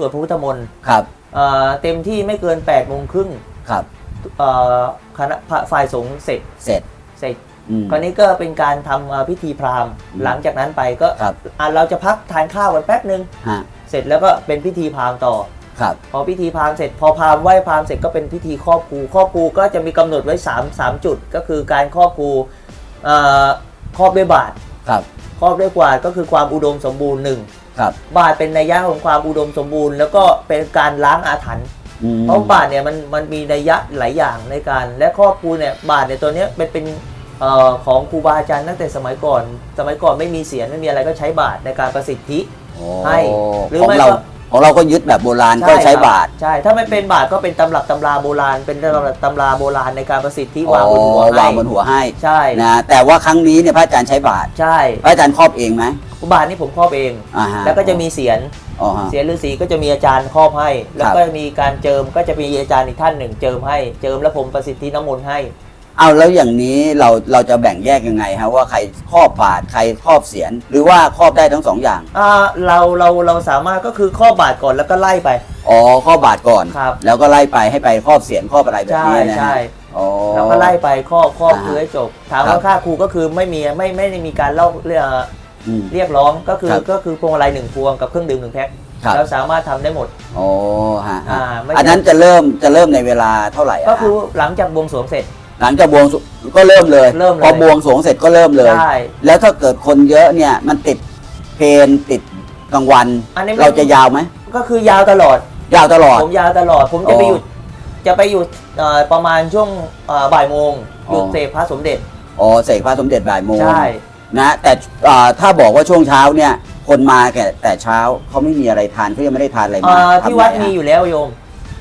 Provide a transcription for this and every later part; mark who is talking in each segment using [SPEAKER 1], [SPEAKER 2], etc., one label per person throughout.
[SPEAKER 1] สวดพระพุทธมนต์
[SPEAKER 2] ครับ
[SPEAKER 1] เอ่อเต็มที่ไม่เกิน8ปดโมงครึ่ง
[SPEAKER 2] ครับ
[SPEAKER 1] เอ่อคณะพระฝ่ายสงฆ์เสร็จ
[SPEAKER 2] เสร็จ
[SPEAKER 1] เสร็จ
[SPEAKER 2] อืม
[SPEAKER 1] คราวนี้ก็เป็นการทำเอ่อพิธีพราหมณ์
[SPEAKER 2] อืม
[SPEAKER 1] หลังจากนั้นไปก็
[SPEAKER 2] ครับ
[SPEAKER 1] อะเราจะพักทานข้าวกันแป๊บหนึ่ง
[SPEAKER 2] ฮะ
[SPEAKER 1] เสร็จแล้วก็เป็นพิธีพราหมณ์ต่อ
[SPEAKER 2] ครับ
[SPEAKER 1] พอพิธีพราหมณ์เสร็จพอพราหมณ์ไหว้พราหมณ์เสร็จก็เป็นพิธีครอบครูครอบครูก็จะมีกำหนดไว้3 3จุด ก็คือการครอบครูเอ่อครอบด้วยบาท
[SPEAKER 2] ครับ
[SPEAKER 1] ครอบด้วยกวาดก็คือความอุดมสมบูรณ์หนึ่ง
[SPEAKER 2] ครับ
[SPEAKER 1] บาทเป็นนัยยะของความอุดมสมบูรณ์ แล้วก็เป็นการล้างอาถรรพ์
[SPEAKER 2] อืม
[SPEAKER 1] เพราะบาทเนี่ยมันมันมีนัยยะหลายอย่างในการ และครอบครูเนี่ยบาทเนี่ยตัวเนี้ยเป็นเป็นเอ่อของครูบาอาจารย์ตั้งแต่สมัยก่อน สมัยก่อนไม่มีเสียงไม่มีอะไรก็ใช้บาทในการประสิทธิ
[SPEAKER 2] โอ้
[SPEAKER 1] ให้หรือ
[SPEAKER 2] ของ
[SPEAKER 1] ไม่
[SPEAKER 2] เรา
[SPEAKER 1] ก็
[SPEAKER 2] ของเราก็ยึดแบบโบราณก็ใช้
[SPEAKER 1] ครับ
[SPEAKER 2] บาท
[SPEAKER 1] ใช่ ถ้าไม่เป็นบาทก็เป็นตำรับตำราโบราณ เป็นตำรับตำราโบราณในการประสิทธิวางบนหัว
[SPEAKER 2] อ๋อ
[SPEAKER 1] ให้
[SPEAKER 2] วางบนหัวให้
[SPEAKER 1] ใช่
[SPEAKER 2] นะแต่ว่าครั้งนี้เนี่ยพระอาจารย์ใช้บาท
[SPEAKER 1] ใช่
[SPEAKER 2] พระอาจารย์ครอบเองไหม
[SPEAKER 1] บาทนี่ผมครอบเอง
[SPEAKER 2] อ่าฮะ
[SPEAKER 1] แล้วก็จะมีเสียน
[SPEAKER 2] อ๋อฮะ
[SPEAKER 1] เสียนฤาษีก็จะมีอาจารย์ครอบให้ แล้วก็มีการเจิมก็จะมีอาจารย์อีกท่านหนึ่งเจิมให้ เจิมแล้วผมประสิทธิน้ำมนต์ให้
[SPEAKER 2] เอาแล้วอย่างนี้เราเราจะแบ่งแยกยังไงฮะว่าใครครอบบาทใครครอบเสียน หรือว่าครอบได้ทั้งสองอย่าง
[SPEAKER 1] อ่าเราเราเราสามารถก็คือครอบบาทก่อนแล้วก็ไล่ไป
[SPEAKER 2] อ๋อครอบบาทก่อน
[SPEAKER 1] ครับ
[SPEAKER 2] แล้วก็ไล่ไปให้ไปครอบเสียนครอบอะไรแบบ
[SPEAKER 1] ใช่
[SPEAKER 2] นี้นะ
[SPEAKER 1] ใช่
[SPEAKER 2] ฮะอ๋อ
[SPEAKER 1] แล้วก็ไล่ไปครอบครอบ
[SPEAKER 2] อ่า
[SPEAKER 1] คือให้จบ ถาม
[SPEAKER 2] ครั
[SPEAKER 1] ว่า
[SPEAKER 2] บ
[SPEAKER 1] ค่าครูก็คือไม่มีไม่ไม่ได้มีการเล่าเรื่อง
[SPEAKER 2] อืม
[SPEAKER 1] เรียกร้องก็คือ
[SPEAKER 2] ครับ
[SPEAKER 1] ก็คือพวงมาลัยหนึ่งพวงกับเครื่องดื่มหนึ่งแพ็ค
[SPEAKER 2] ครับ
[SPEAKER 1] เราสามารถทำได้หมด
[SPEAKER 2] อ๋อฮะฮะ
[SPEAKER 1] อ่าไม่
[SPEAKER 2] อันนั้นจะเริ่มจะเริ่มในเวลาเท่าไหร่ะ
[SPEAKER 1] ก็คือหลังจากบวงสรวงเสร็จ
[SPEAKER 2] หลังจากบวงสรวงก็เริ่มเลย
[SPEAKER 1] เริ่มเลย
[SPEAKER 2] พอบวงสรวงเสร็จก็เริ่มเลย
[SPEAKER 1] ได้
[SPEAKER 2] แล้วถ้าเกิดคนเยอะเนี่ยมันติดเพลนติดกลางวัน
[SPEAKER 1] อันนี้ไม่
[SPEAKER 2] เราจะยาวไหม
[SPEAKER 1] ก็คือยาวตลอด
[SPEAKER 2] ยาวตลอด
[SPEAKER 1] ผมยาวตลอด ผมจะไป
[SPEAKER 2] อ๋อ
[SPEAKER 1] หยุดจะไปหยุดเอ่อประมาณช่วงเอ่อบ่ายโมงหยุด
[SPEAKER 2] อ๋อ
[SPEAKER 1] เสพพระสมเด็จ
[SPEAKER 2] อ๋อเสกพระสมเด็จบ่ายโมง
[SPEAKER 1] ใช่
[SPEAKER 2] นะแต่อ่าถ้าบอกว่าช่วงเช้าเนี่ย คนมาแก่แต่เช้าเขาไม่มีอะไรทานเขายังไม่ได้ทานอะไร
[SPEAKER 1] เอ่
[SPEAKER 2] มา
[SPEAKER 1] อที่วัด
[SPEAKER 2] ทำไง
[SPEAKER 1] มี
[SPEAKER 2] ฮะ
[SPEAKER 1] อยู่แล้วโยม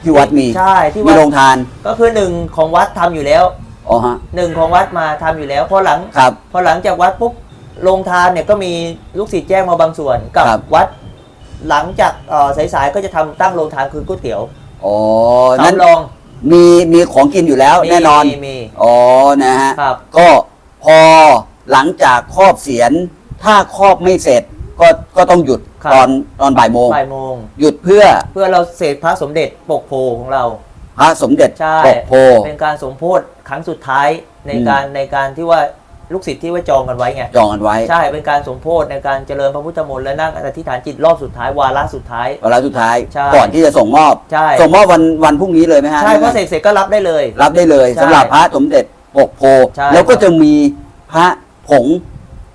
[SPEAKER 2] ที่วัดมี
[SPEAKER 1] ใช่ที่
[SPEAKER 2] มี
[SPEAKER 1] วัด
[SPEAKER 2] โรงทาน
[SPEAKER 1] ก็คือหนึ่งของวัดทำอยู่แล้ว
[SPEAKER 2] อ๋อฮะ
[SPEAKER 1] หนึ่งของวัดมาทำอยู่แล้วพอหลัง
[SPEAKER 2] ครับ
[SPEAKER 1] พอหลังจากวัดปุ๊บโรงทานเนี่ยก็มีลูกศิษย์แจ้งมาบางส่วนกับ
[SPEAKER 2] ครับ
[SPEAKER 1] วัด หลังจากเอ่อสายๆก็จะทำตั้งโรงทานคือก๋วยเตี๋ยว
[SPEAKER 2] อ๋อนั้น
[SPEAKER 1] สำรอง
[SPEAKER 2] มีมีของกินอยู่แล้ว
[SPEAKER 1] มี
[SPEAKER 2] แน่นอน
[SPEAKER 1] มีมี
[SPEAKER 2] อ๋อนะฮะ
[SPEAKER 1] ครับ
[SPEAKER 2] ก็พอหลังจากครอบเสียน ถ้าครอบไม่เสร็จก็ก็ต้องหยุด
[SPEAKER 1] ครับ
[SPEAKER 2] ตอนตอนบ่ายโมง
[SPEAKER 1] บ่ายโมง
[SPEAKER 2] หยุดเพื่อ
[SPEAKER 1] เพื่อเราเสกพระสมเด็จปกโพของเรา
[SPEAKER 2] พระสมเด็จ
[SPEAKER 1] ใช่
[SPEAKER 2] ปกโพ
[SPEAKER 1] เป็นการสมโพธครั้งสุดท้ายใน
[SPEAKER 2] อืม
[SPEAKER 1] การในการที่ว่าลูกศิษย์ที่ไว้จองกันไว้ไง
[SPEAKER 2] จองกันไว้
[SPEAKER 1] ใช่เป็นการสมโพธในการเจริญพระพุทธมนต์และนั่งอธิษฐานจิตรอบสุดท้ายวาระสุดท้าย
[SPEAKER 2] เวลาสุดท้าย
[SPEAKER 1] ใช่
[SPEAKER 2] ก่อนที่จะส่งมอบ
[SPEAKER 1] ใช่
[SPEAKER 2] ส่งมอบวันวันพรุ่งนี้เลยไหมฮะ
[SPEAKER 1] ใช่พอเสกเสร็จก็รับได้เลย
[SPEAKER 2] รับได้เลย
[SPEAKER 1] ใช่
[SPEAKER 2] สำหรับพระสมเด็จปกโพ
[SPEAKER 1] ใช่
[SPEAKER 2] แล้วก็จะมีพระผง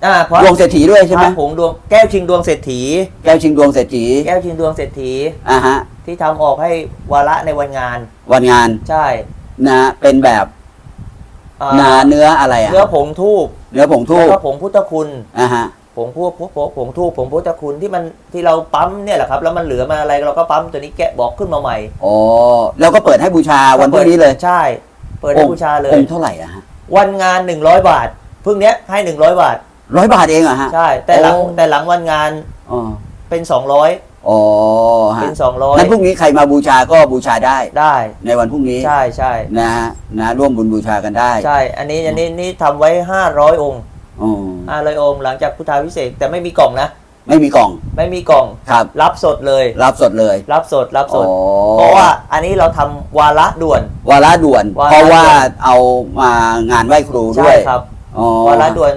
[SPEAKER 1] อ่าเพราะ
[SPEAKER 2] ดวงเศรษฐีด้วยใช่ไหม
[SPEAKER 1] พระผงดวงแก้วชิงดวงเศรษฐี
[SPEAKER 2] แก้วชิงดวงเศรษฐี
[SPEAKER 1] แก้วชิงดวงเศรษฐี
[SPEAKER 2] อ่าฮะ
[SPEAKER 1] ที่ทำออกให้วาระในวันงาน
[SPEAKER 2] วันงาน
[SPEAKER 1] ใช่
[SPEAKER 2] นะ เป็นแบบ
[SPEAKER 1] อ่า
[SPEAKER 2] นาเนื้ออะไรอะ
[SPEAKER 1] เนื้อผงทูบ
[SPEAKER 2] เนื้อผงทู
[SPEAKER 1] แล้ว
[SPEAKER 2] บ
[SPEAKER 1] ก็ผงพุทธคุณ
[SPEAKER 2] อ่าฮะ
[SPEAKER 1] ผงพวกพวกพวกผงทูบผงพุทธคุณที่มันที่เราปั๊มเนี่ยแหละครับ แล้วมันเหลือมาอะไรเราก็ปั๊มตัวนี้แกะบอกขึ้นมาใหม่
[SPEAKER 2] อ๋อแล้วก็เปิดให้บูชาวันพรุ่งนี้เลย
[SPEAKER 1] ใช่ เปิดให้บูชาเลย
[SPEAKER 2] องค์เท่าไหร่อะฮะ
[SPEAKER 1] วันงาน100บาทเพิ่งเนี้ยให้100บาท
[SPEAKER 2] ร้อยบาทเองเหรอฮะ
[SPEAKER 1] ใช่ แต่หลัง
[SPEAKER 2] โอ้
[SPEAKER 1] แต่หลังวันงาน
[SPEAKER 2] อ๋อ
[SPEAKER 1] เป็น 200
[SPEAKER 2] อ๋อฮะ
[SPEAKER 1] เป็น
[SPEAKER 2] นั้นพรุ่งนี้ใครมาบูชาก็บูชาได้
[SPEAKER 1] 200ได้
[SPEAKER 2] ในวันพรุ่งนี้
[SPEAKER 1] ใช่ใช่
[SPEAKER 2] นะฮะนะร่วมบุญบูชากันได้
[SPEAKER 1] ใช่ อันนี้อันนี้นี่ทำไว้ 500 องค์
[SPEAKER 2] อ๋อ
[SPEAKER 1] 500องค์หลังจากพุทธาพิเศษกแต่ไม่มีกล่องนะ
[SPEAKER 2] ไม่มีกล่อง
[SPEAKER 1] ไม่มีกล่อง
[SPEAKER 2] ครับ
[SPEAKER 1] รับสดเลย
[SPEAKER 2] รับสดเลย
[SPEAKER 1] รับสดรับสด
[SPEAKER 2] อ๋อ
[SPEAKER 1] เพราะว่าอันนี้เราทำวาระด่วน
[SPEAKER 2] วาระด่วน
[SPEAKER 1] วาระ
[SPEAKER 2] เพราะว่า
[SPEAKER 1] ด่วน
[SPEAKER 2] เอามางานไหว้ครูด้
[SPEAKER 1] ใช่
[SPEAKER 2] วย
[SPEAKER 1] ครับ
[SPEAKER 2] อ๋อ
[SPEAKER 1] วาระด่วน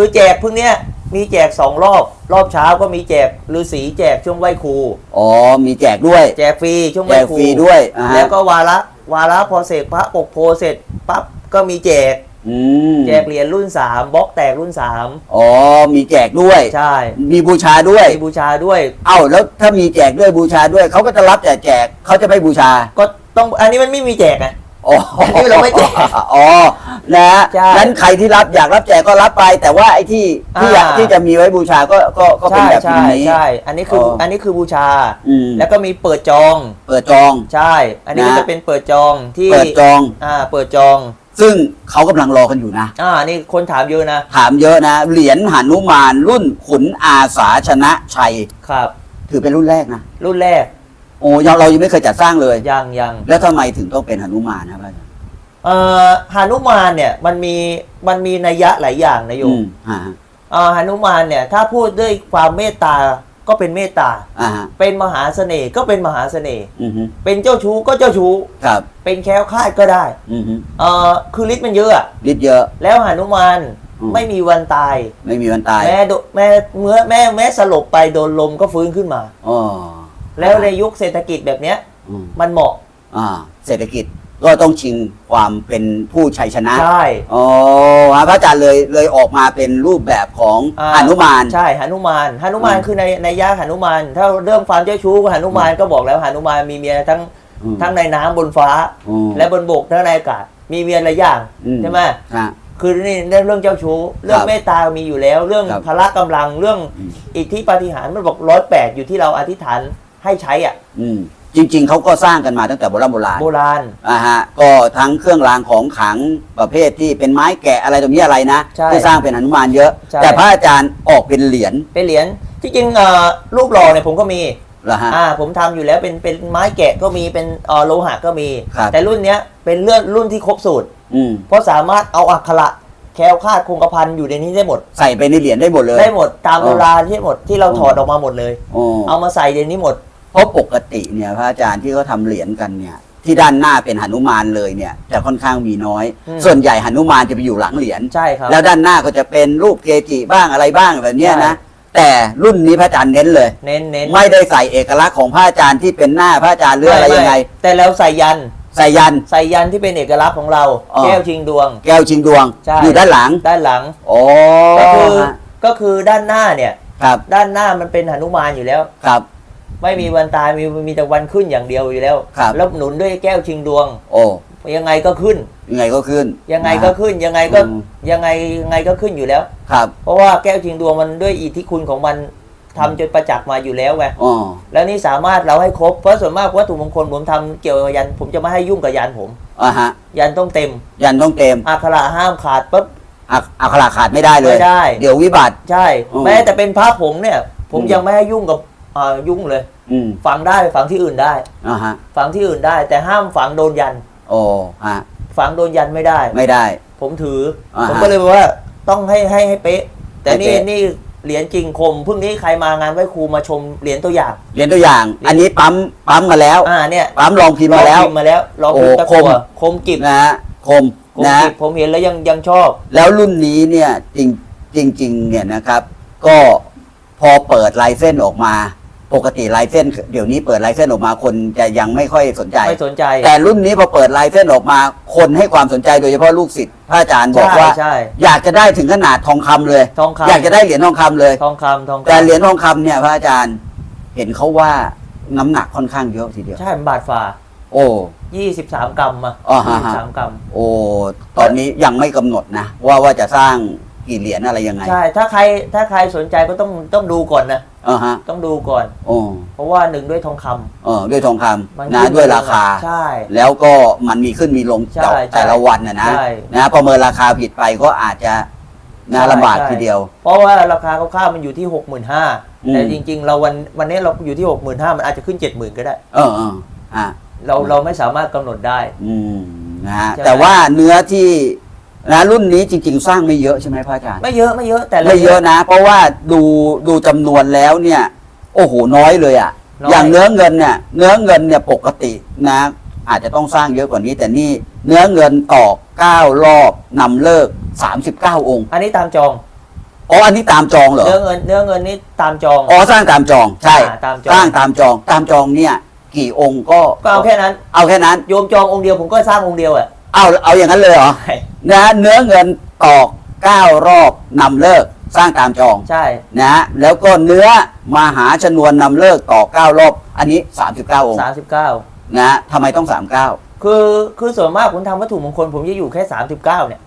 [SPEAKER 1] คือแจกเพิ่งเนี้ยมีแจกสองรอบ รอบเช้าก็มีแจกฤาษีแจกช่วงไหว้ครู
[SPEAKER 2] อ๋อ มีแจกด้วย
[SPEAKER 1] แจกฟรีช่วงไห
[SPEAKER 2] แจ
[SPEAKER 1] ว้
[SPEAKER 2] ก
[SPEAKER 1] ครู
[SPEAKER 2] ฟรีด้วยอ่าฮะ
[SPEAKER 1] แล้วก็วาระวาระพอเสกพระปกโพเสร็จปั๊บก็มีแจก
[SPEAKER 2] อืม
[SPEAKER 1] แจกเหรียญรุ่นสามบล็อกแตกรุ่นสาม
[SPEAKER 2] อ๋อ มีแจกด้วย
[SPEAKER 1] ใช่
[SPEAKER 2] มีบูชาด้วย
[SPEAKER 1] มีบูชาด้วย
[SPEAKER 2] เอ้าแล้วถ้ามีแจกด้วยบูชาด้วยเขาก็จะรับแต่แจกเขาจะไม่บูชา
[SPEAKER 1] ก็ต้องอันนี้มันไม่มีแจกไง
[SPEAKER 2] อ๋อ
[SPEAKER 1] อันนี้เราไม่แจก
[SPEAKER 2] อ๋อนะฮะ
[SPEAKER 1] ใช่
[SPEAKER 2] นั้นใครที่รับอยากรับแจกก็รับไป แต่ว่าไอ้ที่ที่อยาก
[SPEAKER 1] อ่า
[SPEAKER 2] ที่จะมีไว้บูชาก็ก็ก็เป็น
[SPEAKER 1] ใช่
[SPEAKER 2] แบบ
[SPEAKER 1] ใช่
[SPEAKER 2] นี้
[SPEAKER 1] ใช่ อันนี้คืออ
[SPEAKER 2] ออั
[SPEAKER 1] อันนี้คือบูชา
[SPEAKER 2] อืม
[SPEAKER 1] แล้วก็มีเปิดจอง
[SPEAKER 2] เปิดจอง
[SPEAKER 1] ใช่ อันนี้ก็
[SPEAKER 2] นะ
[SPEAKER 1] จะเป็นเปิดจองที่
[SPEAKER 2] เปิดจอง
[SPEAKER 1] อ่าเปิดจอง
[SPEAKER 2] ซึ่งเขากำลังรอกันอยู่นะ
[SPEAKER 1] อ่า นี่คนถามเยอะนะ
[SPEAKER 2] ถามเยอะนะ เหรียญหนุมานรุ่นขุนอาสาชนะชัย
[SPEAKER 1] ครับ
[SPEAKER 2] ถือเป็นรุ่นแรกนะ
[SPEAKER 1] รุ่นแรก
[SPEAKER 2] โอ้ยังเรายังไม่เคยจัดสร้างเลย
[SPEAKER 1] ยังยัง
[SPEAKER 2] แล้วทำไมถึงต้องเป็นหนุมานนะครับอาจารย์
[SPEAKER 1] เอ่อหานุมานเนี่ยมันมีมันมีนัยยะหลายอย่างนะโย
[SPEAKER 2] อื
[SPEAKER 1] ม
[SPEAKER 2] มอ่าฮะ
[SPEAKER 1] เอ่อหานุมานเนี่ยถ้าพูดด้วยความเมตตาก็เป็นเมตตา
[SPEAKER 2] อ่าฮะ
[SPEAKER 1] เป็นมหาเสน่ห์ก็เป็นมหาเสน่ห์
[SPEAKER 2] อือฮึ
[SPEAKER 1] เป็นเจ้าชู้ก็เจ้าชู้
[SPEAKER 2] ครับ
[SPEAKER 1] เป็นแคล้วคลาดก็ได้
[SPEAKER 2] อือฮึ
[SPEAKER 1] เอ่อคือฤทธิ์มันเยอะอะ
[SPEAKER 2] ฤทธิ์เยอะ
[SPEAKER 1] แล้วหนุมาน
[SPEAKER 2] อืม
[SPEAKER 1] ไม่มีวันตาย
[SPEAKER 2] ไม่มีวันตาย
[SPEAKER 1] แม่โดแม่เมื่อแม่แม่สลบไปโดนลมก็ฟื้นขึ้นมา
[SPEAKER 2] อ๋อ
[SPEAKER 1] แล้วในยุคเศรษฐกิจแบบเนี้ย
[SPEAKER 2] อืม
[SPEAKER 1] มันเหมาะ
[SPEAKER 2] อ่า เศรษฐกิจก็ต้องชิงความเป็นผู้ชัยชนะ
[SPEAKER 1] ใช่
[SPEAKER 2] อ๋อพระอาจารย์เลยเลยออกมาเป็นรูปแบบของ
[SPEAKER 1] อ่
[SPEAKER 2] หนุมาน
[SPEAKER 1] ใช่หนุมานหนุมาน
[SPEAKER 2] อืม
[SPEAKER 1] คือในในยะหนุมานถ้าเรื่องความเจ้าชู้หนุมานก็บอกแล้วหนุมานมีเมียทั้ง
[SPEAKER 2] อืม
[SPEAKER 1] ทั้งในน้ำบนฟ้า
[SPEAKER 2] อืม
[SPEAKER 1] และบนบกทั้งในอากาศมีเมียหลายอย่าง
[SPEAKER 2] อืม
[SPEAKER 1] ใช่ไหม
[SPEAKER 2] ฮะ
[SPEAKER 1] คือนี่เรื่องเจ้าชู้ เรื่อง
[SPEAKER 2] ครับ
[SPEAKER 1] เมตตามีอยู่แล้ว เรื่อง
[SPEAKER 2] ครับ
[SPEAKER 1] พละกำลังเรื่อง
[SPEAKER 2] อืม
[SPEAKER 1] อิทธิปาฏิหาริย์มันบอกร้อยแปดอยู่ที่เราอธิษฐาน ให้ใช้อะ
[SPEAKER 2] อืมจริง ๆเขาก็สร้างกันมาตั้งแต่โบราณโบราณ
[SPEAKER 1] โบราณ
[SPEAKER 2] อ่าฮะก็ทั้งเครื่องรางของขลังประเภทที่เป็นไม้แกะอะไรตรงนี้อะไรนะ
[SPEAKER 1] ใช่
[SPEAKER 2] ที่สร้างเป็นหนุมานเยอะ
[SPEAKER 1] ใช่
[SPEAKER 2] แต่พระอาจารย์ออกเป็นเหรียญ
[SPEAKER 1] เป็นเหรียญที่จริงเอ่อรูปหล่อเนี่ยผมก็มี
[SPEAKER 2] เหรอฮะ
[SPEAKER 1] อ่าผมทำอยู่แล้วเป็นเป็นไม้แกะก็มีเป็นเอ่อโลหะก็มี
[SPEAKER 2] ครับ
[SPEAKER 1] แต่รุ่นเนี้ยเป็นเลื่อนรุ่นที่ครบสูตร
[SPEAKER 2] อืม
[SPEAKER 1] เพราะสามารถเอาอักขระแคล้วคลาดคงกระพันอยู่ในนี้ได้หมด
[SPEAKER 2] ใส่ไปในเหรียญได้หมดเลย
[SPEAKER 1] ได้หมดตาม
[SPEAKER 2] อ๋อ
[SPEAKER 1] โบราณที่หมดที่เรา
[SPEAKER 2] อ๋อ
[SPEAKER 1] ถอดออกมาหมดเลย
[SPEAKER 2] โอ้
[SPEAKER 1] เอามาใส่ในนี้หมด
[SPEAKER 2] เพราะปกติเนี่ยพระอาจารย์ที่เขาทำเหรียญกันเนี่ยที่ด้านหน้าเป็นหนุมานเลยเนี่ยจะค่อนข้างมีน้อย
[SPEAKER 1] อืม
[SPEAKER 2] ส่วนใหญ่หนุมานจะไปอยู่หลังเหรียญ
[SPEAKER 1] ใช่ครับ
[SPEAKER 2] แล้วด้านหน้าก็จะเป็นรูปเกจิบ้างอะไรบ้างแบบเนี้ยนะแต่รุ่นนี้พระอาจารย์เน้นเลย
[SPEAKER 1] เน้นเน้น
[SPEAKER 2] ไม่ได้ใส่เอกลักษณ์ของพระอาจารย์ที่เป็นหน้าพระอาจารย์หรืออะไรยังไง
[SPEAKER 1] ม่แต่แล้วใส่ยัน
[SPEAKER 2] ใส่ยัน
[SPEAKER 1] ใส่ยันที่เป็นเอกลักษณ์ของเรา
[SPEAKER 2] อ๋อ
[SPEAKER 1] แก้วชิงดวง
[SPEAKER 2] แก้วชิงดวง
[SPEAKER 1] ใช่
[SPEAKER 2] อยู่ด้านหลัง
[SPEAKER 1] ด้านหลัง
[SPEAKER 2] โอ้
[SPEAKER 1] ก็คือ
[SPEAKER 2] ฮะ
[SPEAKER 1] ก็คือด้านหน้าเนี่ย
[SPEAKER 2] ครับ
[SPEAKER 1] ด้านหน้ามันเป็นหนุมานอยู่แล้ว
[SPEAKER 2] ครับ
[SPEAKER 1] ไม่มีวันตายมีมีแต่วันขึ้นอย่างเดียวอยู่แล้ว
[SPEAKER 2] ครับ
[SPEAKER 1] แล้วหนุนด้วยแก้วชิงดวง
[SPEAKER 2] โอ้
[SPEAKER 1] ยังไงก็ขึ้น
[SPEAKER 2] ยังไงก็ขึ้น
[SPEAKER 1] ยังไงก็
[SPEAKER 2] นะ
[SPEAKER 1] ขึ้นยังไงก็
[SPEAKER 2] อืม
[SPEAKER 1] ยังไงยังไงก็ขึ้นอยู่แล้ว
[SPEAKER 2] ครับ
[SPEAKER 1] เพราะว่าแก้วชิงดวงมันด้วยอิทธิคุณของมันทำจนประจักษ์มาอยู่แล้วไง
[SPEAKER 2] อ๋อ
[SPEAKER 1] แล้วนี่สามารถเราให้ครบเพราะส่วนมากวัตถุมงคลผมทำเกี่ยวกับยันผมจะไม่ให้ยุ่งกับยันผม
[SPEAKER 2] อ่าฮะ
[SPEAKER 1] ยันต้องเต็ม
[SPEAKER 2] ยันต้องเต็ม
[SPEAKER 1] อักขระห้ามขาดปุ๊บ
[SPEAKER 2] อักอักขระขาดไม่ได้เลย
[SPEAKER 1] ไม่ได้
[SPEAKER 2] เดี๋ยววิบัติ
[SPEAKER 1] ใช่
[SPEAKER 2] อืม
[SPEAKER 1] แม้แต่เป็นพระผงเนี่ย ผม
[SPEAKER 2] อืม
[SPEAKER 1] ยังไม่ให้ยุ่งกับ อ่ายุ่งเลย
[SPEAKER 2] อืม
[SPEAKER 1] ฝังได้ฝังที่อื่นได้
[SPEAKER 2] อ่าฮะ
[SPEAKER 1] ฝังที่อื่นได้ แต่ห้ามฝังโดนยัน
[SPEAKER 2] โอ้ฮะ
[SPEAKER 1] ฝังโดนยันไม่ได้
[SPEAKER 2] ไม่ได้
[SPEAKER 1] ผมถือ
[SPEAKER 2] อ่าฮะ
[SPEAKER 1] ผมก็เลยบอกว่าต้องให้ให้ให้เป๊ะ แต่
[SPEAKER 2] ให้
[SPEAKER 1] นี่
[SPEAKER 2] เป๊ะ
[SPEAKER 1] นี่เหรียญจริงคมเพิ่งนี้ใครมางานไหว้ครูมาชมเหรียญตัวอย่าง
[SPEAKER 2] เรียนตัวอย่าง อันนี้ปั๊มปั๊มมาแล้ว
[SPEAKER 1] อ่าเนี่ย
[SPEAKER 2] ปั๊มลองพิมพ์มาแล้ว
[SPEAKER 1] ลองพิมพ์มาแล้วลองพิมพ์
[SPEAKER 2] โอ้
[SPEAKER 1] ตะ
[SPEAKER 2] ค
[SPEAKER 1] กั
[SPEAKER 2] ม
[SPEAKER 1] วคมกิบ
[SPEAKER 2] นะฮะคม
[SPEAKER 1] คม
[SPEAKER 2] นะ
[SPEAKER 1] กิบผมเห็นแล้วยังยังชอบ
[SPEAKER 2] แล้วรุ่นนี้เนี่ยจริงจริง ๆ เนี่ยนะครับ ก็พอเปิดลายเส้นออกมา ปกติลายเส้นเดี๋ยวนี้เปิดลายเส้นออกมาคนจะยังไม่ค่อยสนใจ
[SPEAKER 1] ไม่สนใจ
[SPEAKER 2] แต่รุ่นนี้พอเปิดลายเส้นออกมาคนให้ความสนใจโดยเฉพาะลูกศิษย์พระอาจารย์บอก
[SPEAKER 1] ใช่
[SPEAKER 2] ว่า
[SPEAKER 1] ใช่
[SPEAKER 2] อยากจะได้ถึงขนาดทองคำเลย
[SPEAKER 1] ทองคำ
[SPEAKER 2] อยากจะได้เหรียญทองคำเลย
[SPEAKER 1] ทองคำทองคำ
[SPEAKER 2] แต่เหรียญทองคำเนี่ยพระอาจารย์เห็นเขาว่าน้ำหนักค่อนข้างเยอะทีเดียว
[SPEAKER 1] ใช่มันบาทฝ่า
[SPEAKER 2] โอ้
[SPEAKER 1] 23กรัมอะ
[SPEAKER 2] อ๋อฮะ
[SPEAKER 1] ยี่สิบสามกรัม
[SPEAKER 2] โอ้ตอนนี้ยังไม่กำหนดนะว่าว่าจะสร้างกี่เหรียญอะไรยังไง
[SPEAKER 1] ใช่ ถ้าใครถ้าใครสนใจก็ต้องต้องดูก่อนนะ
[SPEAKER 2] อ่าฮะ
[SPEAKER 1] ต้องดูก่อน
[SPEAKER 2] โอ้
[SPEAKER 1] เพราะว่าหนึ่งด้วยทองคำ
[SPEAKER 2] เออด้วยทองค
[SPEAKER 1] มันำ
[SPEAKER 2] นะ
[SPEAKER 1] ขึ้น
[SPEAKER 2] ด้วยราคา
[SPEAKER 1] ใช่
[SPEAKER 2] แล้วก็มันมีขึ้นมีลง
[SPEAKER 1] ใช่
[SPEAKER 2] ต่อ
[SPEAKER 1] ใช่
[SPEAKER 2] แต่ละวันนะนะ
[SPEAKER 1] ใช่
[SPEAKER 2] นะประเมินราคาผิดไปก็อาจจะนะ
[SPEAKER 1] ใช่
[SPEAKER 2] ลำบาก
[SPEAKER 1] ใช่
[SPEAKER 2] ทีเดียว
[SPEAKER 1] เพราะว่าราคาคร่าวๆมันอยู่ที่ 65,000
[SPEAKER 2] อืม
[SPEAKER 1] แต่จริง ๆ เราวันวันนี้เราอยู่ที่ 65,000มันอาจจะขึ้น 70,000 ก็ได้
[SPEAKER 2] เออเอออะ
[SPEAKER 1] เราเราไม่สามารถกำหนดได้
[SPEAKER 2] อืมนะฮะ
[SPEAKER 1] ใช่ไหม
[SPEAKER 2] แต่ว่าเนื้อที่ นะรุ่นนี้จริง ๆ สร้างไม่เยอะใช่ไหมพระอาจารย์
[SPEAKER 1] ไม่เยอะไม่เยอะแต่ละ
[SPEAKER 2] ไม่เยอะนะ เพราะว่าดูดูจำนวนแล้วเนี่ย โอ้โหน้อยเลยอะ่ะ
[SPEAKER 1] น้อย
[SPEAKER 2] อย่างเนื้อเงินเนี่ย เนื้อเงินเนี่ยปกตินะ อาจจะต้องสร้างเยอะกว่านี้ แต่นี่เนื้อเงินต่อ9รอบนำเลิก 39 องค์
[SPEAKER 1] อันนี้ตามจอง
[SPEAKER 2] อ๋ออันนี้ตามจองเหรอ
[SPEAKER 1] เนื้อเงินเนื้อเงินนี่ตามจอง
[SPEAKER 2] อ๋อสร้างตามจองใช่
[SPEAKER 1] อ่าตามจอง
[SPEAKER 2] สร้างตามจองตามจองเนี่ย กี่องค์ก็
[SPEAKER 1] ก็เอาแค่นั้น
[SPEAKER 2] เอาแค่นั้น
[SPEAKER 1] โยมจององค์เดียวผมก็สร้างองค์เดียวอะ
[SPEAKER 2] เอาเอาอย่างนั้นเลยเหรอ
[SPEAKER 1] ใช่
[SPEAKER 2] นะเนื้อเงินต่อ9รอบนำเลิกสร้างตามจอง
[SPEAKER 1] ใช่
[SPEAKER 2] นะฮะแล้วก็เนื้อมหาชนวนนำเลิกต่อ9รอบ อันนี้ 39 องค์
[SPEAKER 1] สามสิบเก้า
[SPEAKER 2] นะฮะทำไมต้อง 39
[SPEAKER 1] คือคือส่วนมากผมทำวัตถุมงคลผมจะอยู่แค่สามสิบเก้าเนี่ย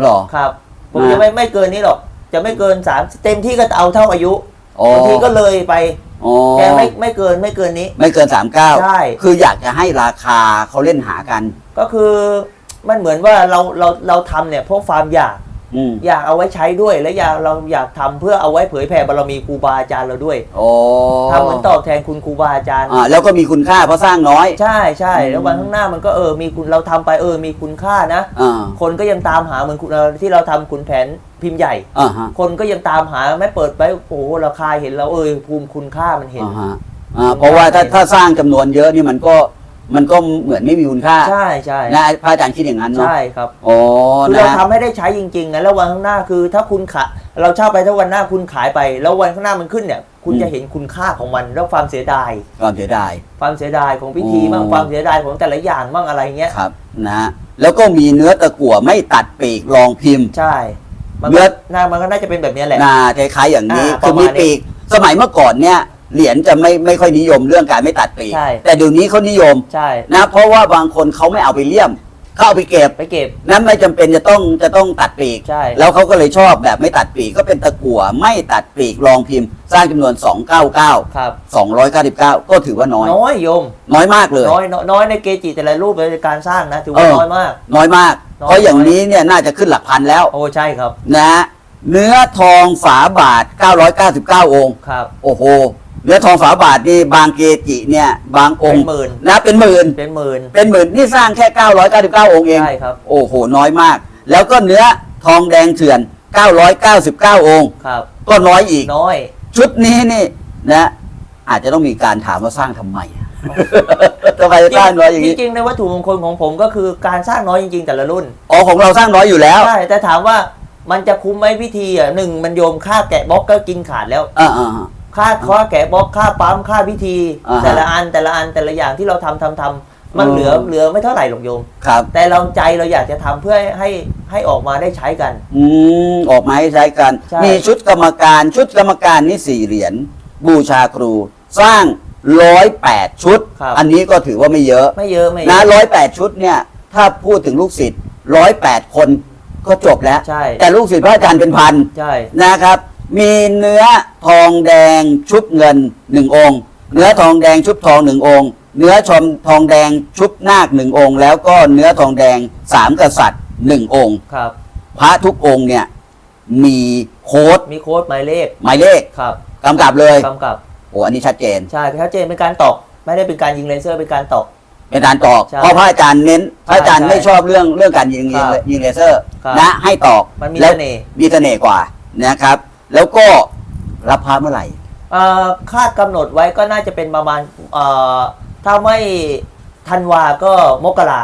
[SPEAKER 2] หรอ
[SPEAKER 1] ครับ ผม
[SPEAKER 2] อ่า
[SPEAKER 1] จะไม่ไม่เกินนี้หรอก จะไม่เกินสามเต็มที่ก็เอาเท่าอายุ
[SPEAKER 2] อ๋อ บา
[SPEAKER 1] งทีก็เลยไป
[SPEAKER 2] อ๋อ
[SPEAKER 1] แกไม่ไม่เกินไม่เกินนี้
[SPEAKER 2] ไม่เกิน 39
[SPEAKER 1] ใช่
[SPEAKER 2] คืออยากจะให้ราคาเขาเล่นหากัน
[SPEAKER 1] ก็คือมันเหมือนว่าเราเราเราทำเนี่ยเพราะความอยาก
[SPEAKER 2] อืม
[SPEAKER 1] อยากเอาไว้ใช้ด้วย และอยากเราอยากทำเพื่อเอาไว้เผยแผ่บารมีครูบาอาจารย์เราด้วย
[SPEAKER 2] โอ้
[SPEAKER 1] ทำเหมือนตอบแทนคุณครูบาอาจารย์
[SPEAKER 2] อ่าแล้วก็มีคุณค่าเพราะสร้างน้อย
[SPEAKER 1] ใช่ใช่
[SPEAKER 2] อืม
[SPEAKER 1] แล้ววันข้างหน้ามันก็เออมีคุณเราทำไปเออมีคุณค่านะ
[SPEAKER 2] อ่า
[SPEAKER 1] คนก็ยังตามหาเหมือนคุณเอ่อที่เราทำขุนแผนพิมพ์ใหญ่
[SPEAKER 2] อ่าฮะ
[SPEAKER 1] คนก็ยังตามหาไม่เปิดไปโอ้โหราคาเห็นแล้วเออภูมิคุณค่ามันเห็น
[SPEAKER 2] อ่าฮะอ่าเพราะว่าถ้าถ้าสร้างจำนวนเยอะนี่มันก็ มันก็เหมือนไม่มีคุณค่า
[SPEAKER 1] ใช่ใช่
[SPEAKER 2] นะพระอาจารย์คิดอย่างนั้นเนาะ
[SPEAKER 1] ใช่ครับ
[SPEAKER 2] โอ้
[SPEAKER 1] คือ
[SPEAKER 2] นะ
[SPEAKER 1] เราทำให้ได้ใช้จริงๆนะแล้ววันข้างหน้าคือถ้าคุณขายเราเช่าไปถ้าวันหน้าคุณขายไป แล้ววันข้างหน้ามันขึ้นเนี่ย คุณจะเห็นคุณค่าของมันแล้วความเสียดาย
[SPEAKER 2] ความเสียดาย
[SPEAKER 1] ความเสียดายของพิธี
[SPEAKER 2] อ๋อ
[SPEAKER 1] บ้างความเสียดายของแต่ละอย่างบ้างอะไรเงี้ย
[SPEAKER 2] ครับนะฮะแล้วก็มีเนื้อตะกั่วไม่ตัดปีกรองพิมพ์
[SPEAKER 1] ใช่ มัน
[SPEAKER 2] เนื้
[SPEAKER 1] ก็
[SPEAKER 2] อ
[SPEAKER 1] น่ามันก็น่าจะเป็นแบบเนี้ยแหละ
[SPEAKER 2] นาคล้ายๆอย่างนี้
[SPEAKER 1] อ่า
[SPEAKER 2] คือ
[SPEAKER 1] ประมา
[SPEAKER 2] มี
[SPEAKER 1] ณนี้
[SPEAKER 2] ปีกสมัยเมื่อก่อนเนี่ย เหรียญจะไม่ไม่ค่อยนิยมเรื่องการไม่ตัดปีก
[SPEAKER 1] ใช่
[SPEAKER 2] แต่เดี๋ยวนี้เขานิยม
[SPEAKER 1] ใช่
[SPEAKER 2] นะเพราะว่าบางคนเขาไม่เอาไปเลี่ยมเขาเอาไปเก็บ
[SPEAKER 1] ไปเก็บ
[SPEAKER 2] นั้นไม่จำเป็นจะต้องจะต้องตัดปีก
[SPEAKER 1] ใช่
[SPEAKER 2] แล้วเขาก็เลยชอบแบบไม่ตัดปีกก็เป็นตะกั่วไม่ตัดปีกรองพิมพ์ สร้างจำนวน 299
[SPEAKER 1] ครับ
[SPEAKER 2] 299 ก็ถือว่าน้อย
[SPEAKER 1] น้อยโยม
[SPEAKER 2] น้อยมากเลย
[SPEAKER 1] น้อยน้อยน้อยในเกจิแต่ละรูปในการสร้างนะ ถือว่า
[SPEAKER 2] เออ
[SPEAKER 1] น้อยมาก
[SPEAKER 2] น้อยมาก
[SPEAKER 1] น้อย
[SPEAKER 2] เพราะอย่างนี้เนี่ยน่าจะขึ้นหลักพันแล้ว
[SPEAKER 1] โอ้ใช่ครับ
[SPEAKER 2] นะฮะเนื้อทองฝาบาท 999 องค์
[SPEAKER 1] ครับ
[SPEAKER 2] โอ้โห เนื้อทองฝาบาทนี่บางเกจิเนี่ย บางองค์
[SPEAKER 1] เป็นหมื่น
[SPEAKER 2] นะเป็นหมื่น
[SPEAKER 1] เป็นหมื่น
[SPEAKER 2] เป็นหมื่นนี่สร้างแค่ 999 องค์เอง
[SPEAKER 1] ใช่ครับ
[SPEAKER 2] โอ้โห น้อยมาก แล้วก็เนื้อทองแดงเถื่อน 999 องค์
[SPEAKER 1] ครับ
[SPEAKER 2] ก็น้อยอีก
[SPEAKER 1] น้อย
[SPEAKER 2] ชุดนี้นี่นะ อาจจะต้องมีการถามว่าสร้างทำไมทำไมสร้างน้อยอย่าง
[SPEAKER 1] จ
[SPEAKER 2] นี้
[SPEAKER 1] ริงๆในวัตถุมงคลของผมก็คือการสร้างน้อยจริงๆแต่ละรุ่น
[SPEAKER 2] อ๋อของเราสร้างน้อยอยู่แล้ว
[SPEAKER 1] ใช่ แต่ถามว่ามันจะคุ้มไหมพิธีอะหนึ่งมันโยมค่าแกะบล็อกก็กินขาดแล้ว
[SPEAKER 2] อ่า อ่า
[SPEAKER 1] ค่าคอแกะบล็อกค่าปั๊มค่าพิธี
[SPEAKER 2] อ่าฮะ
[SPEAKER 1] แต่ละอันแต่ละอันแต่ละอย่างที่เราทำทำทำมัน
[SPEAKER 2] อืม
[SPEAKER 1] เหลือเหลือไม่เท่าไหร่หรอกโยม
[SPEAKER 2] ครับ
[SPEAKER 1] แต่เราใจเราอยากจะทำเพื่อให้ให้ออกมาได้ใช้กัน
[SPEAKER 2] อืมออกมาให้ใช้กัน
[SPEAKER 1] ใช่
[SPEAKER 2] มีชุดกรรมการชุดกรรมการนี่สี่เหรียญบูชาครู สร้างร้อยแปดชุด
[SPEAKER 1] ครับ
[SPEAKER 2] อันนี้ก็ถือว่าไม่เยอะ
[SPEAKER 1] ไม่เยอะไม่เย
[SPEAKER 2] นะ
[SPEAKER 1] อะ
[SPEAKER 2] ร้อยแปดชุดเนี่ย ถ้าพูดถึงลูกศิษย์ร้อยแปดคนก็จบแล้ว
[SPEAKER 1] ใช่
[SPEAKER 2] แต่ลูกศิษย์พระอาจารย์เป็นพัน
[SPEAKER 1] ใช่
[SPEAKER 2] นะครับ มีเนื้อทองแดงชุบเงินหนึ่งองค์ เนื้อทองแดงชุบทองหนึ่งองค์ เนื้อชมทองแดงชุบนาคหนึ่งองค์ แล้วก็เนื้อทองแดงสามกษัตริย์หนึ่งองค์
[SPEAKER 1] ครับ
[SPEAKER 2] พระทุกองค์เนี่ยมีโค้ด
[SPEAKER 1] มีโค้ดหมายเลข
[SPEAKER 2] หมายเลข
[SPEAKER 1] ครับ
[SPEAKER 2] กำกับเลย
[SPEAKER 1] กำกับ
[SPEAKER 2] โอ้อันนี้ชัดเจน
[SPEAKER 1] ใช่ชัดเจนเป็นการตอกไม่ได้เป็นการยิงเลเซอร์เป็นการตอก
[SPEAKER 2] เป็นการตอก
[SPEAKER 1] ใช่
[SPEAKER 2] เพราะพระอาจารย์เน้นพระอาจารย์
[SPEAKER 1] ใช่
[SPEAKER 2] ไม่ชอบเรื่องเรื่องการยิง
[SPEAKER 1] ครับ
[SPEAKER 2] ยิงเลเซอร์
[SPEAKER 1] ครับ
[SPEAKER 2] นะให้ตอก
[SPEAKER 1] มันมี
[SPEAKER 2] แล้ว
[SPEAKER 1] เสน่ห์
[SPEAKER 2] มีเสน่ห์กว่านะครับ แล้วก็รับพระเมื่อไหร่
[SPEAKER 1] เอ่อคาดกำหนดไว้ก็น่าจะเป็นประมาณเอ่อถ้าไม่ธันวาก็มกรา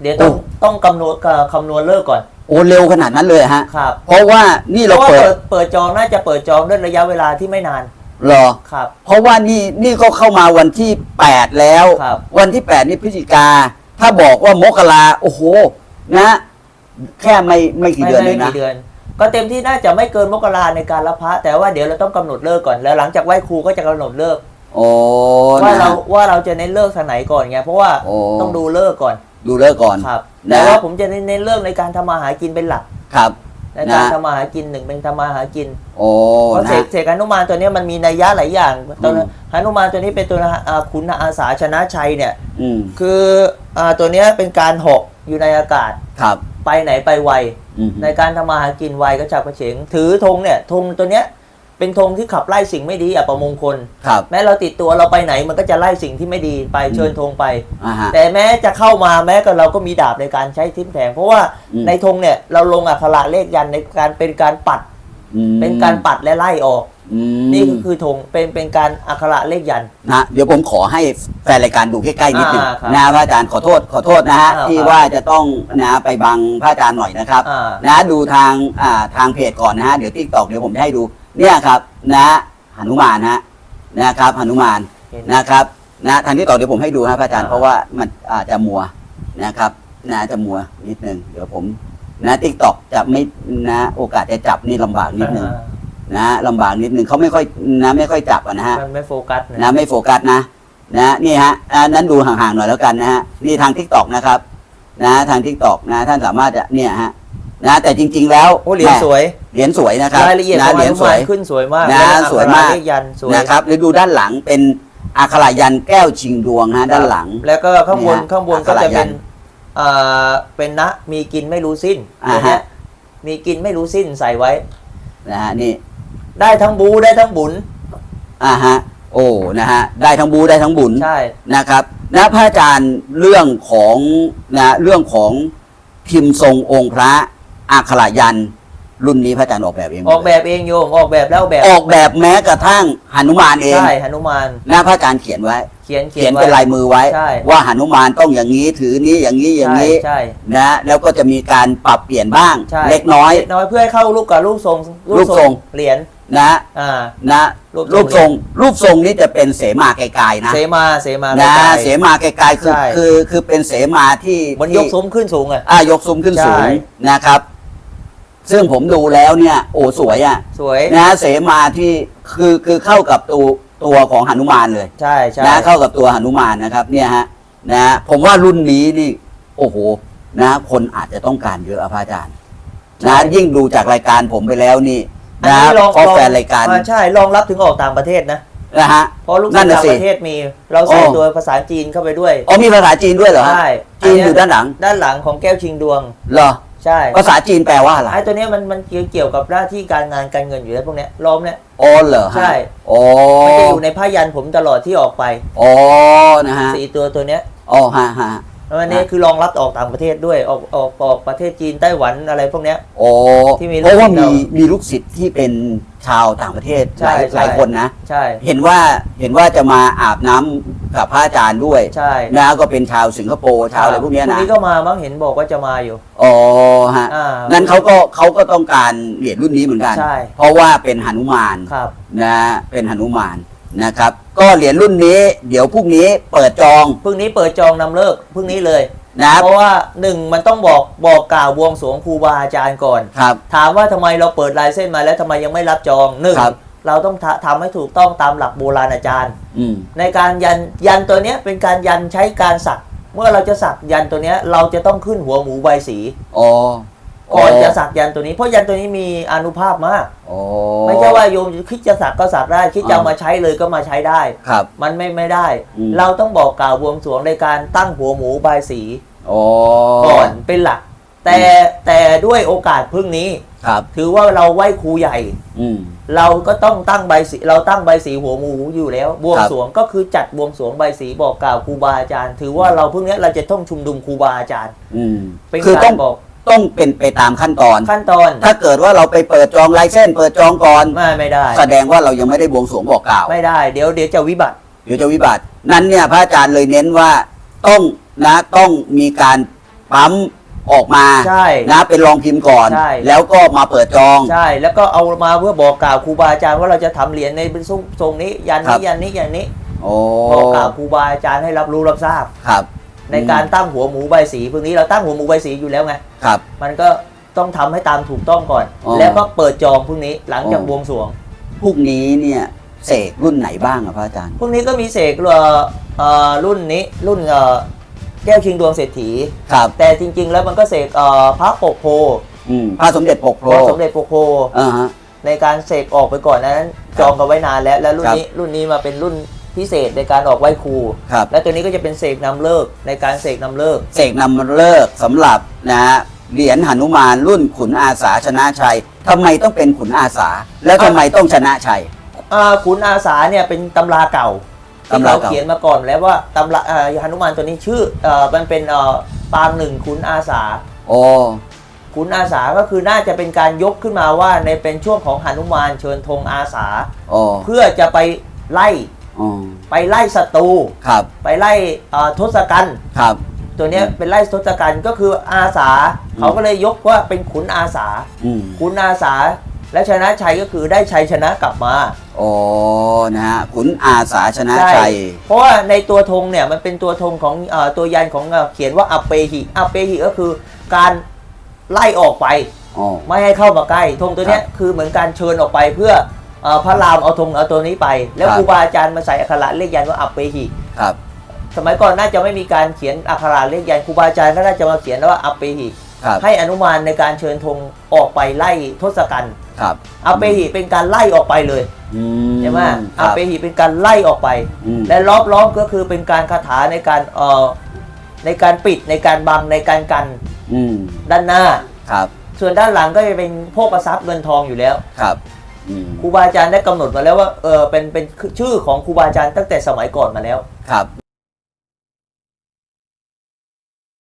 [SPEAKER 1] เดี๋ยวต้อง
[SPEAKER 2] โอ้
[SPEAKER 1] ต้องกำหนดเอ่อคำนวณเลิกก่อน
[SPEAKER 2] โอ้เร็วขนาดนั้นเลยฮะ
[SPEAKER 1] ครับ
[SPEAKER 2] เพราะว่านี่
[SPEAKER 1] เพ
[SPEAKER 2] เรา
[SPEAKER 1] ราะว่า
[SPEAKER 2] เปิด
[SPEAKER 1] เปิดเปิดจองน่าจะเปิดจองด้วยระยะเวลาที่ไม่นาน
[SPEAKER 2] เหรอ
[SPEAKER 1] ครับ
[SPEAKER 2] เพราะว่านี่นี่ก็เข้ามาวันที่ 8 แล้ว
[SPEAKER 1] ครับ
[SPEAKER 2] วันที่ 8 นี่พฤศจิกา ถ้าบอกว่ามกราโอ้โห นะ แค่ไม่ไม่กี่
[SPEAKER 1] ไม่
[SPEAKER 2] เดือน
[SPEAKER 1] ไม่
[SPEAKER 2] เลยนะ
[SPEAKER 1] กี่เดือน ก็เต็มที่น่าจะไม่เกินมกราในการรับพระ แต่ว่าเดี๋ยวเราต้องกำหนดเลิกก่อนแล้วหลังจากไหว้ครูก็จะกำหนดเลิก
[SPEAKER 2] โอ้
[SPEAKER 1] ว่า
[SPEAKER 2] นะ
[SPEAKER 1] เราว่าเราจะเน้นเลิกทางไหนก่อนไงเพราะว่า
[SPEAKER 2] โอ้
[SPEAKER 1] ต้องดูเลิกก่อน
[SPEAKER 2] ดูเลิกก่อน
[SPEAKER 1] ครับ
[SPEAKER 2] นะ
[SPEAKER 1] แต่ว่าผมจะเน้นเน้นเลิกในการทำมาหากินเป็นหลัก
[SPEAKER 2] ครับ
[SPEAKER 1] ในการ
[SPEAKER 2] นะ
[SPEAKER 1] ทำมาหากินหนึ่งเป็นทำมาหากิน
[SPEAKER 2] โอ้
[SPEAKER 1] เพราะเส
[SPEAKER 2] นะ
[SPEAKER 1] กเสกหนุมานตัวเนี้ยมันมีนัยยะหลายอย่างตัว
[SPEAKER 2] อืม
[SPEAKER 1] หนุมานตัวนี้เป็นตัวอ่าขุนอาสาชนะชัยเนี่ย
[SPEAKER 2] อืม
[SPEAKER 1] คืออ่าตัวเนี้ยเป็นการหอกอยู่ในอากาศ
[SPEAKER 2] ครับ
[SPEAKER 1] ไปไหนไปไว
[SPEAKER 2] อืม
[SPEAKER 1] ในการทำมาหากินไวก็จับกระเฉง ถือธงเนี่ยธงตัวเนี้ยเป็นธงที่ขับไล่สิ่งไม่ดีอัปมงคล
[SPEAKER 2] ครับ
[SPEAKER 1] แม้เราติดตัวเราไปไหนมันก็จะไล่สิ่งที่ไม่ดีไป
[SPEAKER 2] อืม
[SPEAKER 1] เชิญธงไป
[SPEAKER 2] อ่าฮะ
[SPEAKER 1] แต่แม้จะเข้ามาแม้ก็เราก็มีดาบในการใช้ทิ่มแทงเพราะว่า
[SPEAKER 2] อืม
[SPEAKER 1] ในธงเนี่ยเราลงอักขระเลขยันในการเป็นการปัด
[SPEAKER 2] อืม
[SPEAKER 1] เป็นการปัดและไล่ออก
[SPEAKER 2] อืม
[SPEAKER 1] นี่ก็คือธงเป็นเป็นการอักขระเลขยัน
[SPEAKER 2] นะเดี๋ยวผมขอให้แฟนรายการดูใกล้ๆนิดหนึง
[SPEAKER 1] อ่าครับ
[SPEAKER 2] นะพระอาจารย์ขอโทษขอโทษนะฮะ
[SPEAKER 1] อ่า
[SPEAKER 2] ที่
[SPEAKER 1] ครับ
[SPEAKER 2] ว่าจะต้องนะไปบังพระอาจารย์หน่อยนะครับ
[SPEAKER 1] อ่า
[SPEAKER 2] นะดูทางอ่าทางเพจก่อนนะฮะเดี๋ยวทิกตอกเดี๋ยวผมจะให้ดูเนี่ยครับนะหนุมานฮะนะครับหนุมาน
[SPEAKER 1] เห็น
[SPEAKER 2] นะครับนะทางที่ต่อเดี๋ยวผมให้ดูนะพระอาจารย์
[SPEAKER 1] อ่า
[SPEAKER 2] เพราะว่ามันอาจจะมัวนะครับนะจะมัวนิดนึงเดี๋ยวผมนะทิกตอกจะไม่นะโอกาสจะจับนี่ลำบากนิดนึง
[SPEAKER 1] อ่า
[SPEAKER 2] นะลำบากนิดนึงเขาไม่ค่อยนะไม่ค่อยจับอะนะฮะ
[SPEAKER 1] มันไม่โฟกัสนะ
[SPEAKER 2] นะไม่โฟกัสนะนะนี่ฮะอันนั้นดูห่างๆหน่อยแล้วกันนะฮะนี่ทางทิกตอกนะครับ นะทางทิกตอกนะ ท่านสามารถจะเนี่ยฮะนะแต่จริง ๆ แล้ว
[SPEAKER 1] โอ้เหรียญ
[SPEAKER 2] แม่
[SPEAKER 1] สวย
[SPEAKER 2] เหรียญสวยนะครับ
[SPEAKER 1] รายละเอียด
[SPEAKER 2] นะ
[SPEAKER 1] ของ
[SPEAKER 2] เหรียญ
[SPEAKER 1] อนุ
[SPEAKER 2] สว
[SPEAKER 1] มายนขึ้นสวยมาก
[SPEAKER 2] นะ
[SPEAKER 1] และอักขระ
[SPEAKER 2] สวยมาก
[SPEAKER 1] เลขยันสวย
[SPEAKER 2] นะครับแล้วดูด้านหลังเป็นอักขระยันแก้วชิงดวงฮะด้านหลัง
[SPEAKER 1] แล้วก็ข้างบน
[SPEAKER 2] เนี่ย
[SPEAKER 1] ข้างบน
[SPEAKER 2] อักข
[SPEAKER 1] ก็
[SPEAKER 2] ระ
[SPEAKER 1] จะ
[SPEAKER 2] ยั
[SPEAKER 1] เป็นนอ่าเป็นนะมีกินไม่รู้สิ้น
[SPEAKER 2] อ่า
[SPEAKER 1] ตัว
[SPEAKER 2] ฮะ
[SPEAKER 1] เนี้ยมีกินไม่รู้สิ้นใส่ไว้
[SPEAKER 2] นะฮะนี่
[SPEAKER 1] ได้ทั้งบูได้ทั้งบุญ
[SPEAKER 2] อ่าฮะ โอ้นะฮะได้ทั้งบูได้ทั้งบุญ
[SPEAKER 1] ใช่
[SPEAKER 2] นะครับนะพระอาจารย์เรื่องของนะเรื่องของพิมพ์ทรงองค์พระอักขระยันต์รุ่นนี้พระอาจารย์ออกแบบเองหมด
[SPEAKER 1] ออกแบบเองโยมออกแบบแล้วแบบ
[SPEAKER 2] ออกแบบแม้กระทั่งหนุมานเอง
[SPEAKER 1] ใช่หนุมาน
[SPEAKER 2] นะพระอาจารย์เขียนไว้
[SPEAKER 1] เขียน
[SPEAKER 2] เขียนเป็นลายมือไว้
[SPEAKER 1] ใช่
[SPEAKER 2] ว่าหนุมานต้องอย่างนี้ถือนี้อย่างนี้อย่างนี้
[SPEAKER 1] ใช่
[SPEAKER 2] นะแล้วก็จะมีการปรับเปลี่ยนบ้าง
[SPEAKER 1] ใช่
[SPEAKER 2] เล็กน้อย
[SPEAKER 1] เล็กน้อยเพื่อให้เข้ารูปกับรูปทรง
[SPEAKER 2] รูปทรง
[SPEAKER 1] เหรียญ
[SPEAKER 2] นะ
[SPEAKER 1] อ่า
[SPEAKER 2] นะ
[SPEAKER 1] รูปทรง
[SPEAKER 2] รูปทรงรูปทรงนี้จะเป็นเสมาไกลๆนะ
[SPEAKER 1] เสมาเสมา
[SPEAKER 2] นะ
[SPEAKER 1] ใกล้
[SPEAKER 2] เสมาไกลๆคือ
[SPEAKER 1] ใช่
[SPEAKER 2] คือคือเป็นเสมาที่
[SPEAKER 1] ๆมันย
[SPEAKER 2] ที่
[SPEAKER 1] กซุ้มขึ้นสูงอะ
[SPEAKER 2] อ่ายกซุ้มขึ้นสูง
[SPEAKER 1] ใช่
[SPEAKER 2] นะครับ ซึ่งผมดูแล้วเนี่ยโอ้สวยอะ
[SPEAKER 1] สวย
[SPEAKER 2] นะเสมาที่คือคือเข้ากับตัวตัวของหนุมานเลย
[SPEAKER 1] ใช่ใช่
[SPEAKER 2] นะเข้ากับตัวหนุมานนะครับ เนี่ยฮะนะผมว่ารุ่นนี้นี่ โอ้โหนะ คนอาจจะต้องการเยอะอะพระอาจารย์นะยิ่งดูจากรายการผมไปแล้วนี่
[SPEAKER 1] อั น
[SPEAKER 2] นะ
[SPEAKER 1] นี้ลอง
[SPEAKER 2] เพราะ
[SPEAKER 1] ลอง
[SPEAKER 2] แฟนรายการ
[SPEAKER 1] อ่ใช่ลองรับถึงออกต่างประเทศนะ
[SPEAKER 2] นะฮะ
[SPEAKER 1] เพราะลูก
[SPEAKER 2] นั่
[SPEAKER 1] ศิษ
[SPEAKER 2] น
[SPEAKER 1] ย์
[SPEAKER 2] น่ะ
[SPEAKER 1] ต่าง
[SPEAKER 2] สิ
[SPEAKER 1] ประเทศมีเราใส่
[SPEAKER 2] อ๋อ
[SPEAKER 1] ตัวภาษาจีนเข้าไปด้วย
[SPEAKER 2] อ๋อมีภาษาจีนด้วยเหรอฮะ
[SPEAKER 1] ใช่
[SPEAKER 2] จีน
[SPEAKER 1] เอ
[SPEAKER 2] ยู่ด้านหลัง
[SPEAKER 1] ด้านหลังของแก้วชิงดวง
[SPEAKER 2] เหรอ
[SPEAKER 1] ใช่
[SPEAKER 2] ภาษาจีนแปลว่าอะไร
[SPEAKER 1] ไอ้ตัวเนี้ยมันมันเกี่ยวกับหน้าที่การงานการเงินอยู่แล้วพวกเนี้ยล้อมเนี้ย
[SPEAKER 2] อ๋อเหรอฮะ
[SPEAKER 1] ใช่
[SPEAKER 2] อ๋อ
[SPEAKER 1] มันจะอยู่ในผ้ายันผมตลอดที่ออกไป
[SPEAKER 2] อ๋อนะฮะ
[SPEAKER 1] สี่ตัวตัวเนี้ย
[SPEAKER 2] อ๋อฮะฮะ
[SPEAKER 1] แล้ว อันนี้คือรองรับออกต่างประเทศด้วยออกออกออกประเทศจีนไต้หวันอะไรพวกเนี้ย
[SPEAKER 2] โอ้
[SPEAKER 1] ที่มี
[SPEAKER 2] เพราะว่า
[SPEAKER 1] ลูกศิษย์
[SPEAKER 2] มี
[SPEAKER 1] เรา
[SPEAKER 2] มีลูกศิษย์ที่เป็นชาวต่างประเทศห
[SPEAKER 1] ใช่
[SPEAKER 2] ลาย
[SPEAKER 1] ใช่
[SPEAKER 2] หลายคนนะ
[SPEAKER 1] ใช่
[SPEAKER 2] เห็นว่าเห็นว่าจะมาอาบน้ำกับพระอาจารย์ด้วย
[SPEAKER 1] ใช่
[SPEAKER 2] นะก็เป็นชาวสิงคโปร์ชาวอะไรพวกเนี้ย
[SPEAKER 1] พรุ่
[SPEAKER 2] นะ
[SPEAKER 1] งนี้ก็มามั้งเห็นบอกว่าจะมาอยู่
[SPEAKER 2] อ๋อฮะ
[SPEAKER 1] อ่า
[SPEAKER 2] นั้นเขาก็เขาก็ต้องการเหรียญรุ่นนี้เหมือนกัน
[SPEAKER 1] ใช่
[SPEAKER 2] เพราะว่าเป็นหนุมาน
[SPEAKER 1] ครับ
[SPEAKER 2] นะเป็นหนุมาน นะครับ ก็เหรียญรุ่นนี้ เดี๋ยวพรุ่งนี้เปิดจอง
[SPEAKER 1] พรุ่งนี้เปิดจองนำเลิกพรุ่งนี้เลย
[SPEAKER 2] นะ
[SPEAKER 1] เพราะว่าหนึ่งมันต้องบอกบอกกล่าวบวงสรวงครูบาอาจารย์ก่อน
[SPEAKER 2] ครับ
[SPEAKER 1] ถามว่าทำไมเราเปิดลายเส้นมาแล้วทำไมยังไม่รับจองหนึ่ง
[SPEAKER 2] ครับ
[SPEAKER 1] เราต้องทำทำให้ถูกต้องตามหลักโบราณอาจารย์
[SPEAKER 2] อืม
[SPEAKER 1] ในการยันยันตัวเนี้ยเป็นการยันใช้การสัก เมื่อเราจะสักยันตัวเนี้ยเราจะต้องขึ้นหัวหมูใบสี
[SPEAKER 2] อ๋อ
[SPEAKER 1] ก่อนจะสักยันตัวนี้เพราะยันตัวนี้มีอานุภาพมาก
[SPEAKER 2] อ๋อ
[SPEAKER 1] ไม่ใช่ว่าโยมคิดจะสักก็สักได้ คิดจะเอา
[SPEAKER 2] อ่าม
[SPEAKER 1] มาใช้เลยก็มาใช้ได้
[SPEAKER 2] ครับ
[SPEAKER 1] มันไม่ไม่ได้
[SPEAKER 2] อืม
[SPEAKER 1] เราต้องบอกกล่าวบวงสรวงในการตั้งหัวหมูใบายสี
[SPEAKER 2] อ๋อ
[SPEAKER 1] ก่อนเป็นหลัก แต่แต่ด้วยโอกาสพึ่งนี้
[SPEAKER 2] ครับ
[SPEAKER 1] ถือว่าเราไหว้ครูใหญ่
[SPEAKER 2] อืม
[SPEAKER 1] เราก็ต้องตั้งใบสีเราตั้งใบสีหัวหมูอยู่แล้ว บวงสรวงก็คือจัดบวงสรวงใบสีบอกกล่าวครูบาอาจารย์ ถือว่าเราเพิ่งเนี้ยเราจะต้องชุมนุมครูบาอาจารย์
[SPEAKER 2] อืม
[SPEAKER 1] เป็น
[SPEAKER 2] คือต้
[SPEAKER 1] กา
[SPEAKER 2] อง
[SPEAKER 1] รบอก
[SPEAKER 2] ต้องเป็นไปตามขั้นตอน
[SPEAKER 1] ขั้นตอน
[SPEAKER 2] ถ้าเกิดว่าเราไปเปิดจองลายเส้น เปิดจองก่อน
[SPEAKER 1] ไม่ไม่ได้
[SPEAKER 2] แสดงว่าเรายังไม่ได้บวงสรวงบอกกล่าว
[SPEAKER 1] ไม่ได้เดี๋ยวเดี๋ยวจะวิบัติ
[SPEAKER 2] เดี๋ยวจะวิบัติ นั้นเนี่ยพระอาจารย์เลยเน้นว่าต้องนะต้องมีการปั๊มออกมา
[SPEAKER 1] ใช่
[SPEAKER 2] นะเป็นรองพิมพ์ก่อน
[SPEAKER 1] ใช่
[SPEAKER 2] แล้วก็มาเปิดจอง
[SPEAKER 1] ใช่ แล้วก็เอามาเพื่อบอกกล่าวครูบาอาจารย์ว่าเราจะทำเหรียญในเป็นทรงนี้ยัน
[SPEAKER 2] ครั
[SPEAKER 1] นี้
[SPEAKER 2] บ
[SPEAKER 1] ยันนี้ยันนี้
[SPEAKER 2] โอ้
[SPEAKER 1] บอกกล่าวครูบาอาจารย์ให้รับรู้รับทราบ
[SPEAKER 2] ครับ
[SPEAKER 1] ในการตั้งหัวหมูใบสีพวกนี้เราตั้งหัวหมูใบสีอยู่แล้วไง
[SPEAKER 2] ครับ
[SPEAKER 1] มันก็ต้องทำให้ตามถูกต้องก่อน
[SPEAKER 2] อ๋อ
[SPEAKER 1] แล้วก็เปิดจองพรุ่งนี้หลังจาก
[SPEAKER 2] อ๋อ
[SPEAKER 1] บวงสรวง
[SPEAKER 2] พรุ่งนี้เนี่ยเสกรุ่นไหนบ้างอะพระอาจารย์
[SPEAKER 1] พรุ่งนี้ก็มีเสกเอ่อเอ่อรุ่นนี้รุ่นเอ่อแก้วชิงดวงเศรษฐี
[SPEAKER 2] ครับ
[SPEAKER 1] แต่จริง ๆ แล้วมันก็เสกเอ่อพระปกโพ
[SPEAKER 2] อืมพระสมเด็จปกโพ
[SPEAKER 1] พระสมเด็จปกโพ
[SPEAKER 2] อ่าฮะ
[SPEAKER 1] ในการเสกออกไปก่อนนะนั้น
[SPEAKER 2] ครับ
[SPEAKER 1] จองกันไว้นานแล้ว แล้วรุ่น
[SPEAKER 2] ครับ
[SPEAKER 1] นี้รุ่นนี้มาเป็นรุ่น พิเศษในการออกไหว้ครู
[SPEAKER 2] ครับ
[SPEAKER 1] และตัวนี้ก็จะเป็นเสกนำเลิกในการเสกนำเลิก
[SPEAKER 2] เสกนำเลิกสำหรับนะฮะเหรียญหนุมานรุ่นขุนอาสาชนะชัยทำไมต้องเป็นขุนอาสา แล้วทำไมต้องชนะชัย
[SPEAKER 1] อ่าขุนอาสาเนี่ยเป็นตำราเก่าที่
[SPEAKER 2] ตำรา
[SPEAKER 1] เขา
[SPEAKER 2] เก่า
[SPEAKER 1] เขียนมาก่อนแล้วว่าตำราอ่าหนุมานตัวนี้ชื่อเอ่อมันเป็นเอ่อปางหนึ่งขุนอาสา
[SPEAKER 2] โอ้
[SPEAKER 1] ขุนอาสาก็คือน่าจะเป็นการยกขึ้นมาว่าในเป็นช่วงของหนุมานเชิญธงอาสา
[SPEAKER 2] โอ้
[SPEAKER 1] เพื่อจะไปไล่
[SPEAKER 2] อ๋อ
[SPEAKER 1] ไปไล่ศัตรู
[SPEAKER 2] ครับ
[SPEAKER 1] ไปไล่เอ่อทศกัณฐ์
[SPEAKER 2] ครับ
[SPEAKER 1] ตัวเนี้ย
[SPEAKER 2] อืม
[SPEAKER 1] เป็นไล่ทศกัณฐ์ก็คืออาสา
[SPEAKER 2] อืม
[SPEAKER 1] เขาก็เลยยกว่าเป็นขุนอาสา
[SPEAKER 2] อืม
[SPEAKER 1] ขุนอาสา และชนะชัยก็คือได้ชัยชนะกลับมา
[SPEAKER 2] โอ้นะฮะขุนอาสาชนะ
[SPEAKER 1] ใช่
[SPEAKER 2] ชัย
[SPEAKER 1] เพราะว่าในตัวธงเนี่ยมันเป็นตัวธงของเออตัวยันของเอ่อเขียนว่าอัปเปหิอัปเปหิก็คือการไล่ออกไป
[SPEAKER 2] อ๋อ
[SPEAKER 1] ไม่ให้เข้ามาใกล้ธงตัวเนี้ยคือเหมือนการเชิญออกไปเพื่อ เอ่อพระรามเอาธงเอาตัวนี้ไป แล้ว
[SPEAKER 2] ครับ
[SPEAKER 1] ครูบาอาจารย์มาใส่อักขระเลขยันว่าอัปเปหิ
[SPEAKER 2] ครับ
[SPEAKER 1] สมัยก่อนน่าจะไม่มีการเขียนอักขระเลขยันครูบาอาจารย์ก็น่าจะมาเขียนว่าอัปเปหิ
[SPEAKER 2] ครับ
[SPEAKER 1] ให้อนุมานในการเชิญธงออกไปไล่ทศกัณฐ์
[SPEAKER 2] ครับ
[SPEAKER 1] อัปเปหิเป็นการไล่ออกไปเลย
[SPEAKER 2] อื
[SPEAKER 1] ใช่ไหม
[SPEAKER 2] ค
[SPEAKER 1] อั
[SPEAKER 2] รั
[SPEAKER 1] ป
[SPEAKER 2] บ
[SPEAKER 1] เปหิเป็นการไล่ออกไป
[SPEAKER 2] อืม
[SPEAKER 1] และรอบล้อมก็คือเป็นการคาถาในการเอ่อในการปิดในการบังในการกัน
[SPEAKER 2] อืม
[SPEAKER 1] ด้านหน้า
[SPEAKER 2] ครับ
[SPEAKER 1] ส่วนด้านหลังก็จะเป็นโภคทรัพย์เงินทองอยู่แล้ว
[SPEAKER 2] ครับอืม
[SPEAKER 1] ครูบาอาจารย์ได้กำหนดมาแล้วว่าเออเป็นเป็นชื่อของครูบาอาจารย์ตั้งแต่สมัยก่อนมาแล้ว
[SPEAKER 2] ครับ